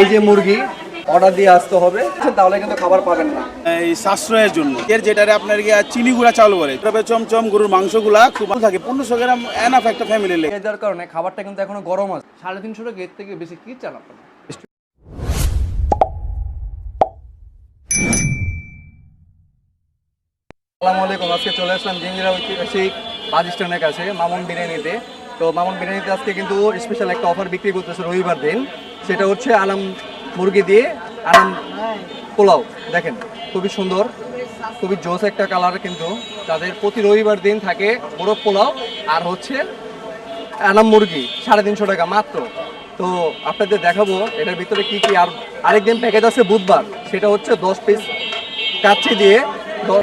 এই যে মুরগি অর্ডার দিয়ে আসতে হবে তাহলে কিন্তু খাবার পাবেন না। এই সাশ্রয়ের জন্য। এর যেটারে আপনার গিয়া চিনি গুঁড়া চাউল বলে তবে চমচম গরুর মাংসগুলা খুব ভালো থাকে। পনেরোশো গ্রাম এনাফ একটা ফ্যামিলি লেগে এই কারণে খাবারটা কিন্তু এখনও গরম আছে। সাড়ে তিনশো টাকা এর থেকে বেশি কি চান আপনারা? আসসালামু আলাইকুম আজকে চলে আসলাম জিঞ্জিরা ঐতিহাসিক বাস স্ট্যান্ডের কাছে মামুন বিরিয়ানিতে। তো মামুন বিরিয়ানিতে আজকে কিন্তু স্পেশাল একটা অফার বিক্রি করতেছে রবিবার দিন। সেটা হচ্ছে আলাম মুরগি দিয়ে আলাম পোলাও। দেখেন, খুবই সুন্দর, খুবই জোস একটা কালার কিন্তু। তাদের প্রতি রবিবার দিন থাকে মোরগ পোলাও, আর হচ্ছে আনাম মুরগি, সাড়ে তিনশো টাকা মাত্র। তো আপনাদের দেখাবো এটার ভিতরে কি কি, আর আরেকদিন প্যাকেজ আছে বুধবার, সেটা হচ্ছে দশ পিস কাচ্চি দিয়ে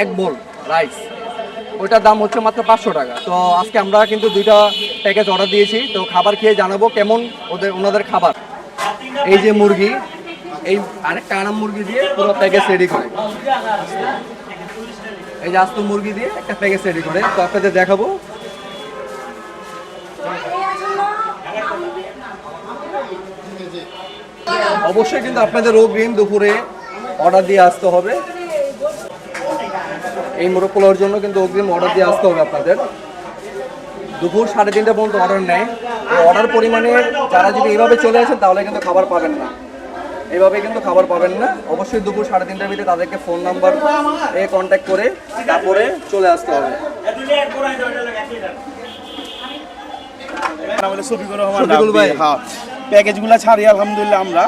এক বোল রাইস ওইটার দাম হচ্ছে মাত্র পাঁচশো টাকা। তো আজকে আমরা কিন্তু দুইটা প্যাকেজ অর্ডার দিয়েছি। তো খাবার খেয়ে জানাব কেমন ওদের, ওনাদের খাবার। এই যে মুরগি, এই আরেকটা আনাম মুরগি দিয়ে পুরো প্যাকেজ রেডি করে। এই যে আস্ত মুরগি দিয়ে একটা প্যাকেজ রেডি করে। তো আপনাদের দেখাবো। অবশ্যই কিন্তু আপনাদের অগ্রিম দুপুরে অর্ডার দিয়ে আসতে হবে। এই মোরগ জন্য কিন্তু অগ্রিম অর্ডার দিয়ে আসতে হবে আপনাদের। দুপুর সাড়ে তিনটা পর্যন্ত অর্ডার নেয়। এই অর্ডার পরিমাণে যারা যদি এইভাবে চলে আসেন তাহলে কিন্তু খাবার পাবেন না। এইভাবে কিন্তু খাবার পাবেন না। অবশ্যই দুপুর সাড়ে তিনটার ভিতরে তাদেরকে ফোন নাম্বার এ কন্ট্যাক্ট করে তারপরে চলে আসতে হবে। হ্যাঁ। প্যাকেজগুলো ছাড়ি আলহামদুলিল্লাহ আমরা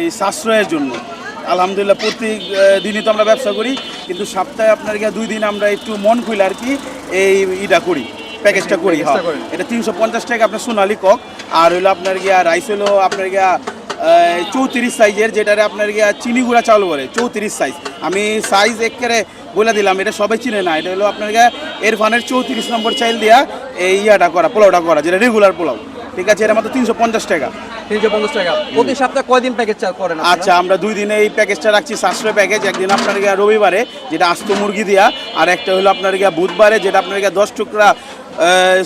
এই সাশ্রয়ের জন্য। আলহামদুলিল্লাহ প্রতি দিনই তো আমরা ব্যবসা করি কিন্তু সপ্তাহে আপনার গিয়ে দুই দিন আমরা একটু মন খুলে আর কি এই ইটা করি। প্যাকেজটা করি হ্যাঁ। এটা তিনশো পঞ্চাশ টাকা আপনার সোনালি কক। আর হইল আপনার গিয়া রাইস হলো আপনার গিয়া চৌত্রিশ সাইজের যেটারে আপনার গিয়া চিনি গুঁড়া চাউল বলে চৌত্রিশ সাইজ। আমি সাইজ একেবারে বলে দিলাম এটা সবাই চিনে না এটা হলো আপনার গিয়া এরফানের চৌত্রিশ নম্বর চাইল দিয়া এই ইয়াটা করা পোলাওটা করা যেটা রেগুলার পোলাও। ঠিক আছে এটা মাত্র তিনশো পঞ্চাশ টাকা। তিনশো পঞ্চাশ টাকা। প্রতি সপ্তাহে কয়দিন প্যাকেজ করেন আচ্ছা আমরা দুই দিনে এই প্যাকেজটা রাখছি সাশ্রয় প্যাকেজ একদিন আপনার গিয়া রবিবারে যেটা আস্ত মুরগি দিয়া আর একটা হলো আপনার গিয়া বুধবারে যেটা আপনার গিয়া দশ টুকরা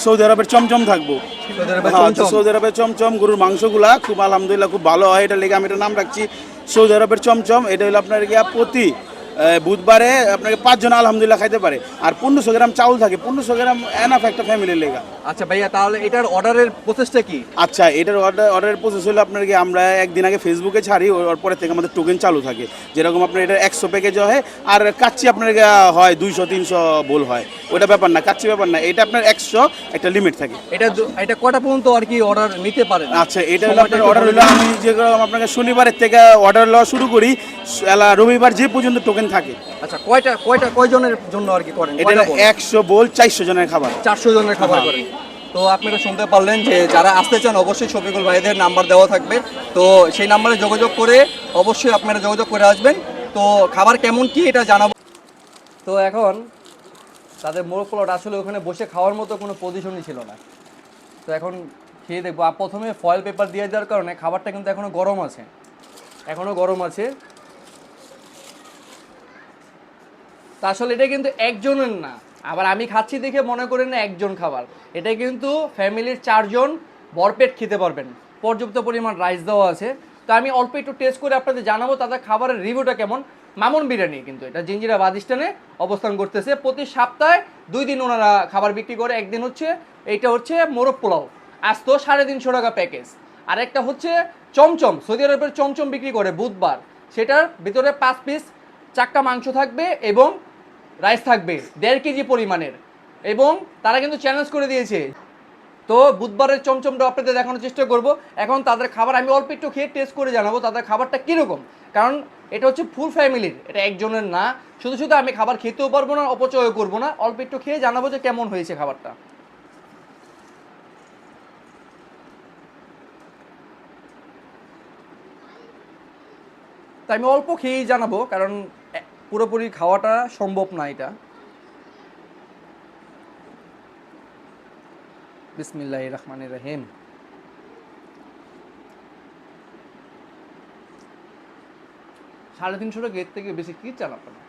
সৌদি আরবের চমচম থাকব। সৌদি আরবের হ্যাঁ, চমচম। সৌদি আরবের চমচম গরুর মাংসগুলা খুব আলহামদুলিল্লাহ খুব ভালো হয়। এটা লেগে আমি এটা নাম রাখছি সৌদি আরবের চমচম। এটা হলো আপনার গিয়া প্রতি বুধবারে আপনাকে পাঁচজন আলহামদুলিল্লাহ খাইতে পারে। আর পনেরোশো গ্রাম চাউল থাকে পনেরোশো গ্রাম এনাফ একটা ফ্যামিলির লেগা। আচ্ছা ভাইয়া তাহলে এটার অর্ডারের প্রসেসটা কি? আচ্ছা এটার অর্ডার অর্ডারের প্রসেস হলো আপনার কি আমরা একদিন আগে ফেসবুকে ছাড়ি ওর পরে থেকে আমাদের টোকেন চালু থাকে। যেরকম আপনার এটা একশো প্যাকেজ হয় আর কাচ্চি আপনার হয় দুইশো তিনশো বোল হয়। ওটা ব্যাপার না কাচ্চি ব্যাপার না এটা আপনার একশো একটা লিমিট থাকে। এটা এটা কটা পর্যন্ত আর কি অর্ডার নিতে পারেন? আচ্ছা এটা হলো আপনার অর্ডার হলো আমি যেরকম আপনাকে শনিবারের থেকে অর্ডার লওয়া শুরু করি এলা রবিবার যে পর্যন্ত টোকেন থাকে। আচ্ছা কয়টা কয়টা কয়জনের জন্য আর কি করেন? এটা একশো বোল চারশো জনের খাবার। চারশো জনের খাবার করেন। তো আপনারা শুনতে পারলেন যে যারা আসতে চান অবশ্যই শফিকুল ভাইদের নাম্বার দেওয়া থাকবে। তো সেই নাম্বারে যোগাযোগ করে অবশ্যই আপনারা যোগাযোগ করে আসবেন। তো খাবার কেমন কি এটা জানাব। তো এখন তাদের মোরগ পোলাওটা আসলে ওখানে বসে খাওয়ার মতো কোনো পজিশনই ছিল না। তো এখন খেয়ে দেখব। আর প্রথমে ফয়েল পেপার দিয়ে দেওয়ার কারণে খাবারটা কিন্তু এখনও গরম আছে। এখনও গরম আছে। তা আসলে এটা কিন্তু একজনের না। আবার আমি খাচ্ছি দেখে মনে করেন না একজন খাবার। এটা কিন্তু ফ্যামিলির চারজন বরপেট খেতে পারবেন। পর্যাপ্ত পরিমাণ রাইস দেওয়া আছে। তো আমি অল্প একটু টেস্ট করে আপনাদের জানাব তাদের খাবারের রিভিউটা কেমন। মামুন বিরিয়ানি কিন্তু এটা। জিঞ্জিরা বাদিস্তানে অবস্থান করতেছে। প্রতি সপ্তাহে দুই দিন ওনারা খাবার বিক্রি করে। একদিন হচ্ছে, এইটা হচ্ছে মোরগ পোলাও। আজ তো সাড়ে তিনশো টাকা প্যাকেজ আর একটা হচ্ছে চমচম। সৌদি আরবের চমচম বিক্রি করে বুধবার। সেটার ভিতরে পাঁচ পিস চাক্কা মাংস থাকবে এবং রাইস থাকবে, দেড় কেজি পরিমাণের। এবং তারা কিন্তু চ্যালেঞ্জ করে দিয়েছে। তো বুধবারের চমচমটা আপনাদের দেখানোর চেষ্টা করব। এখন তাদের খাবার আমি অল্প একটু খেয়ে টেস্ট করে জানাব তাদের খাবারটা কীরকম। কারণ এটা হচ্ছে ফুল ফ্যামিলির এটা একজনের না। শুধু শুধু আমি খাবার খেতেও পারব না অপচয় করব না। অল্প একটু খেয়ে জানাব যে কেমন হয়েছে খাবারটা। তাই আমি অল্প খেয়েই জানাব, কারণ পুরোপুরি খাওয়াটা সম্ভব না এটা। বিসমিল্লাহ রহমান রহিম। সাড়ে তিনশো টাকা এর থেকে বেশি কি চান আপনারা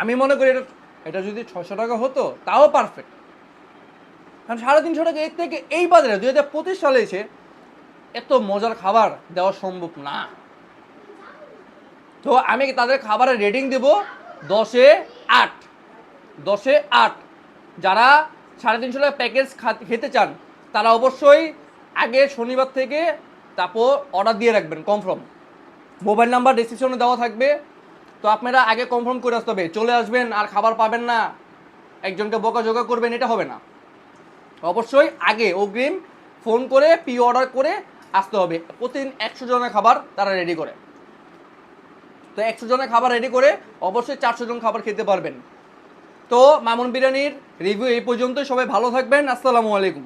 আমি মনে করি এটা এটা যদি ছশো টাকা হতো, তাও পারফেক্ট কারণ সাড়ে তিনশো টাকা এর থেকে এই বাজারে দুই হাজার পঁচিশ সালে এসে এত মজার খাবার দেওয়া সম্ভব না। তো আমি তাদের খাবারের রেটিং দেব? দশে আট। দশে আট। যারা সাড়ে তিনশো টাকা প্যাকেজ খেতে চান, তারা অবশ্যই আগে শনিবার থেকে তারপর অর্ডার দিয়ে রাখবেন কনফার্ম মোবাইল নাম্বার ডিসক্রিপশনে দেওয়া থাকবে। তো আপনারা আগে কনফার্ম করে আসতে হবে, চলে আসবেন আর খাবার পাবেন না, একজনকে বোকা বকাঝোকা করবেন, এটা হবে না। অবশ্যই আগে অগ্রিম ফোন করে পি অর্ডার করে আসতে হবে। প্রতিদিন একশো জনের খাবার তারা রেডি করে। তো একশো জনের খাবার রেডি করে অবশ্যই চারশো জন খাবার খেতে পারবেন। তো মামুন বিরিয়ানির রিভিউ এই পর্যন্তই। সবাই ভালো থাকবেন। আসসালামু আলাইকুম।